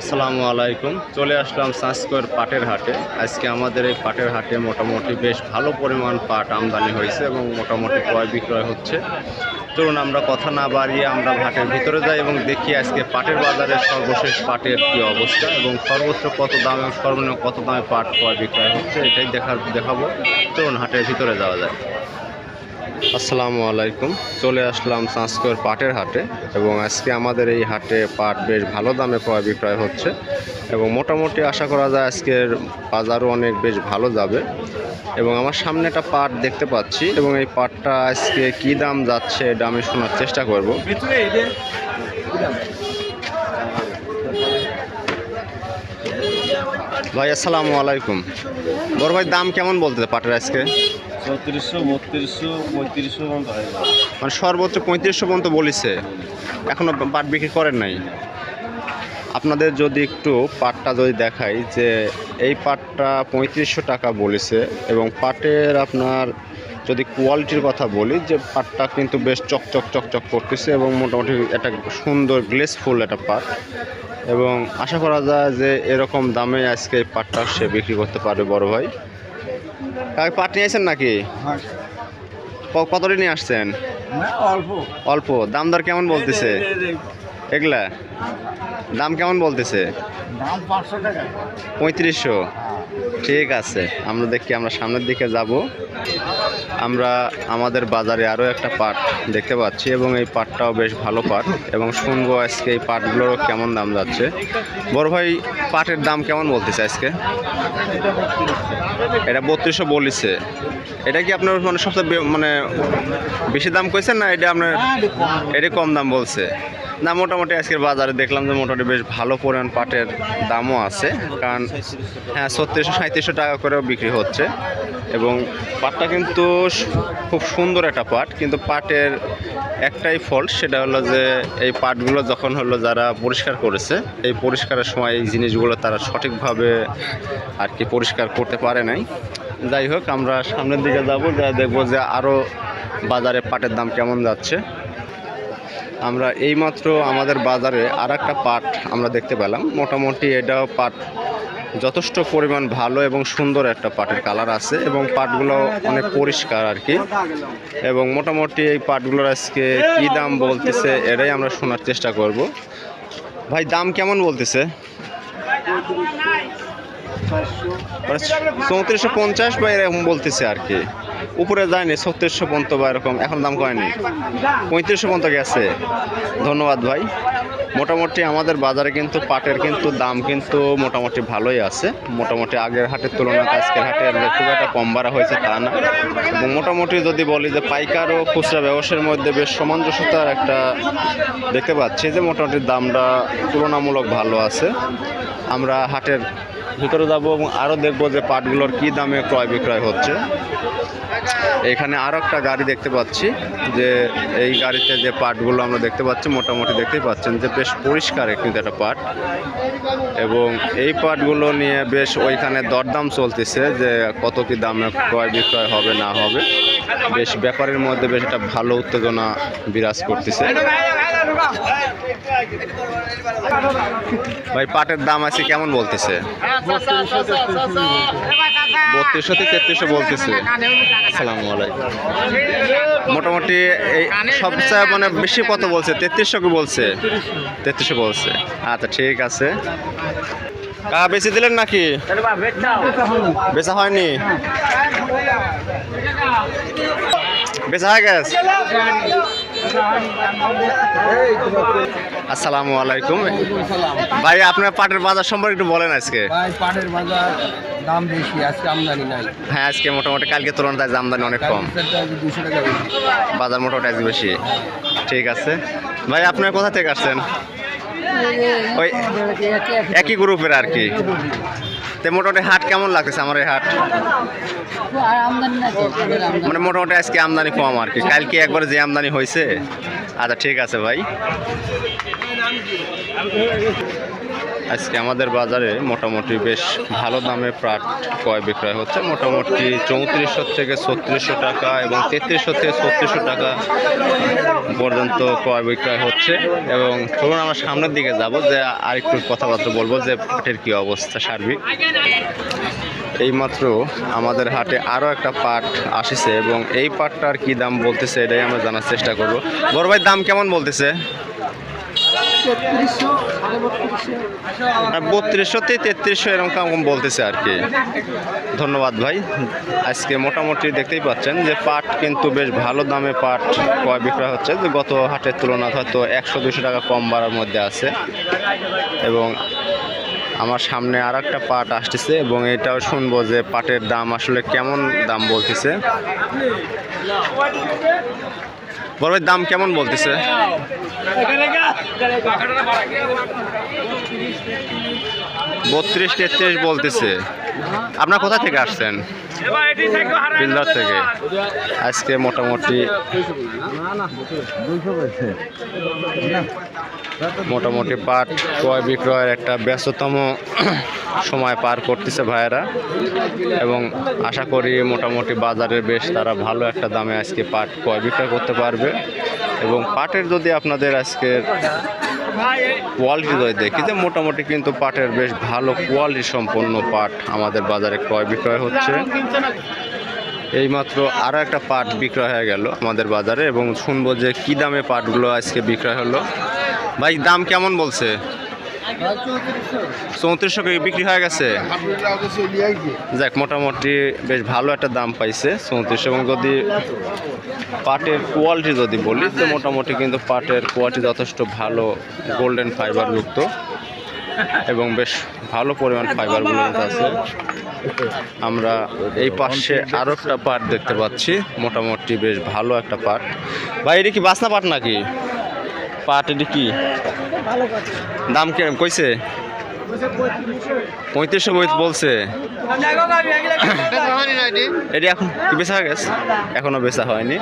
আসসালামু আলাইকুম। চলে আসলাম সাঁসকর পাটের হাটে। আজকে আমাদের এই পাটের হাটে মোটামুটি বেশ ভালো পরিমাণ পাট আমদানি হয়েছে এবং মোটামুটি ক্রয় বিক্রয় হচ্ছে। চলুন আমরা কথা না বাড়িয়ে আমরা হাটের ভিতরে যাই এবং দেখি আজকে পাটের বাজারে সর্বশেষ পাটের কী অবস্থা এবং সর্বোচ্চ কত দামে এবং সর্বনিম্ন কত দামে পাট ক্রয় বিক্রয় হচ্ছে এটাই দেখার দেখাবো। চলুন হাটের ভিতরে যাওয়া যায় আসসালামু আলাইকুম। চলে আসলাম সাঁসকর পাটের হাটে এবং আজকে আমাদের এই হাটে পাট বেশ ভালো দামে ক্রয় বিক্রয় হচ্ছে এবং মোটামুটি আশা করা যায় আজকের বাজারও অনেক বেশ ভালো যাবে এবং আমার সামনে একটা পাট দেখতে পাচ্ছি এবং এই পাটটা আজকে কি দাম যাচ্ছে এটা আমি শোনার চেষ্টা করব। ভাই আসসালামু আলাইকুম। বড় ভাই দাম কেমন বলতে পাটের আজকে? মানে সর্বোচ্চ পঁয়ত্রিশশো পর্যন্ত বলেছে। এখনও পাট বিক্রি করেন নাই। আপনাদের যদি একটু পাটটা যদি দেখাই যে এই পাটটা পঁয়ত্রিশশো টাকা বলেছে এবং পাটের আপনার যদি কোয়ালিটির কথা বলি যে পাটটা কিন্তু বেশ চকচক চকচক করতেছে এবং মোটামুটি একটা সুন্দর গ্লেসফুল একটা পাট। এবং আশা করা যায় যে এরকম দামে আজকে এই পাটটা সে বিক্রি করতে পারবে বড় ভাই। কাকা, নিয়ে নিয়েছেন নাকি? কতটি কত নিয়ে আসছেন? অল্প। অল্প। দাম দর কেমন বলতেছে? এগুলা। দাম কেমন বলতেছে? দাম পাঁচশো টাকা। পঁয়ত্রিশশো। ঠিক আছে, আমরা দেখি, আমরা সামনের দিকে যাব। আমরা আমাদের বাজারে আরও একটা পাট দেখতে পাচ্ছি এবং এই পাটটাও বেশ ভালো পাট এবং শুনব আজকে এই পাটগুলোরও কেমন দাম যাচ্ছে। বড় ভাই, পাটের দাম কেমন বলতেছে আজকে? এটা বত্রিশশো বলিছে। এটা কি আপনার মানে সবচেয়ে মানে বেশি দাম কইছেন না এটা আপনার এটা কম দাম বলছে? না, মোটামুটি আজকের বাজারে দেখলাম যে মোটামুটি বেশ ভালো পরিমাণ পাটের দামও আছে, কারণ হ্যাঁ ছত্রিশশো সাঁত্রিশশো টাকা করেও বিক্রি হচ্ছে। এবং পাটটা কিন্তু খুব সুন্দর একটা পাট, কিন্তু পাটের একটাই ফল্ট সেটা হলো যে এই পাটগুলো যখন হলো যারা পরিষ্কার করেছে, এই পরিষ্কারের সময় এই জিনিসগুলো তারা সঠিকভাবে আর কি পরিষ্কার করতে পারে নাই। যাই হোক, আমরা সামনের দিকে যাব, যা দেখব যে আরও বাজারে পাটের দাম কেমন যাচ্ছে। আমরা এইমাত্র আমাদের বাজারে আর একটা পাট আমরা দেখতে পেলাম। মোটামুটি এটাও পাট যথেষ্ট পরিমাণ ভালো এবং সুন্দর একটা পাটের কালার আছে এবং পাটগুলো অনেক পরিষ্কার আর কি। এবং মোটামুটি এই পাটগুলোর আজকে কী দাম বলতেছে এটাই আমরা শোনার চেষ্টা করব। ভাই দাম কেমন বলতেছে? চৌত্রিশশো পঞ্চাশ বা এরকম বলতেছে আর কি। উপরে যায়নি, ছত্রিশশো পর্যন্ত বা এরকম। এখন দাম কয়নি? পঁয়ত্রিশশো পর্যন্ত গেছে। ধন্যবাদ ভাই। মোটামুটি আমাদের বাজারে কিন্তু পাটের কিন্তু দাম কিন্তু মোটামুটি ভালোই আছে। মোটামুটি আগের হাটের তুলনায় আজকের হাটে যে খুব একটা কম বাড়া হয়েছে তা না। এবং মোটামুটি যদি বলি যে পাইকার ও খুচরা ব্যবসার মধ্যে বেশ সামঞ্জস্যতার একটা দেখতে পাচ্ছি যে মোটামুটি দামটা তুলনামূলক ভালো আছে। আমরা হাটের ভিতরে যাব এবং আরও দেখব যে পাটগুলোর কী দামে ক্রয় বিক্রয় হচ্ছে। এখানে আরও একটা গাড়ি দেখতে পাচ্ছি যে এই গাড়িতে যে পাটগুলো আমরা দেখতে পাচ্ছি মোটামুটি দেখতেই পাচ্ছেন যে বেশ পরিষ্কার কিন্তু একটা পার্ট। এবং এই পাটগুলো নিয়ে বেশ ওইখানে দরদাম চলতেছে যে কত কি দামে ক্রয় বিক্রয় হবে না হবে। বেশ ব্যাপারের মধ্যে বেশ একটা ভালো উত্তেজনা বিরাজ করতেছে। ভাই পাটের দাম আছে কেমন বলতেছে? বত্রিশশো থেকে তেত্রিশশো বলতেছে। আসসালামু মোটামুটি এই সবচেয়ে মানে বেশি কত বলছে? তেত্রিশশো কি বলছে? তেত্রিশশো বলছে। আচ্ছা ঠিক আছে। বেশি দিলেন নাকি? বেচা হয়নি? বেচা হয়ে গেছে? আসসালামু আলাইকুম। ভাই আপনার পাটের বাজার সম্পর্কে একটু বলেন আজকে। ভাই পাটের বাজার দাম বেশি আজকে আমদানি নাই। হ্যাঁ আজকে মোটামুটি কালকে তুলনায় আমদানি অনেক কম। দুশো টাকা বাজার মোটামুটি আজকে বেশি। ঠিক আছে। ভাই আপনার কোথা থেকে আসছেন? ওই একই গ্রুপের আর কি। তো মোটামুটি হাট কেমন লাগতেছে আমার এই হাট? মানে মোটামুটি আজকে আমদানি কম আর কি। কালকে একবার যে আমদানি হয়েছে। আচ্ছা ঠিক আছে ভাই। আজকে আমাদের বাজারে মোটামুটি বেশ ভালো দামে পাট ক্রয় বিক্রয় হচ্ছে। মোটামুটি চৌত্রিশশো থেকে ছত্রিশশো টাকা এবং তেত্রিশশো থেকে ছত্রিশশো টাকা পর্যন্ত ক্রয় বিক্রয় হচ্ছে এবং চলুন আমরা সামনের দিকে যাব যে আরেকটু কথাবার্তা বলব যে পাটের কী অবস্থা সার্বিক। এইমাত্র আমাদের হাটে আরও একটা পাট আসিছে এবং এই পাটটার কি দাম বলতেছে এটাই আমরা জানার চেষ্টা করব। বড় ভাই, দাম কেমন বলতেছে? বত্রিশশো তেত্রিশশো এরকম বলতেছে আর কি। ধন্যবাদ ভাই। আজকে মোটামুটি দেখতেই পাচ্ছেন যে পাট কিন্তু বেশ ভালো দামে পাট ক্রয় বিক্রয় হচ্ছে। যে গত হাটের তুলনায় হয়তো একশো দুশো টাকা কম বাড়ার মধ্যে আছে। এবং আমার সামনে আর একটা পাট আসতেছে এবং এটাও শুনব যে পাটের দাম আসলে কেমন দাম বলতেছে। বড় দাম কেমন বলতেছে? বত্রিশ তেত্রিশ বলতেছে। আপনার কোথা থেকে আসছেন? বিলদার থেকে। আজকে মোটামুটি মোটামুটি পাট, ক্রয় বিক্রয়ের একটা ব্যস্ততম সময় পার করতেছে ভাইয়েরা। এবং আশা করি মোটামুটি বাজারে বেশ তারা ভালো একটা দামে আজকে পাট ক্রয় বিক্রয় করতে পারবে। এবং পাটের যদি আপনাদের আজকের কোয়ালিটি যদি দেখি যে মোটামুটি কিন্তু পাটের বেশ ভালো কোয়ালিটি সম্পন্ন পাট আমাদের বাজারে ক্রয় বিক্রয় হচ্ছে। এইমাত্র আরও একটা পাট বিক্রয় হয়ে গেল আমাদের বাজারে এবং শুনব যে কী দামে পাটগুলো আজকে বিক্রয় হলো। ভাই, দাম কেমন বলছে? চৌত্রিশশো করে বিক্রি হয়ে গেছে। যাক, মোটামুটি বেশ ভালো একটা দাম পাইছে চৌত্রিশশো। এবং যদি পাটের কোয়ালিটি যদি বলি, তো মোটামুটি কিন্তু পাটের কোয়ালিটি যথেষ্ট ভালো গোল্ডেন ফাইবার যুক্ত এবং বেশ ভালো পরিমাণ ফাইবারগুলো আছে। আমরা এই পাশে আরও একটা পাট দেখতে পাচ্ছি, মোটামুটি বেশ ভালো একটা পাট। বা এটা কি বাসনা পাট নাকি? পাট, এটা কি? দাম কে কইছে? পঁয়ত্রিশশো বলছে। এটি এখন বেচা গেছে? এখনও বেচা হয়নি।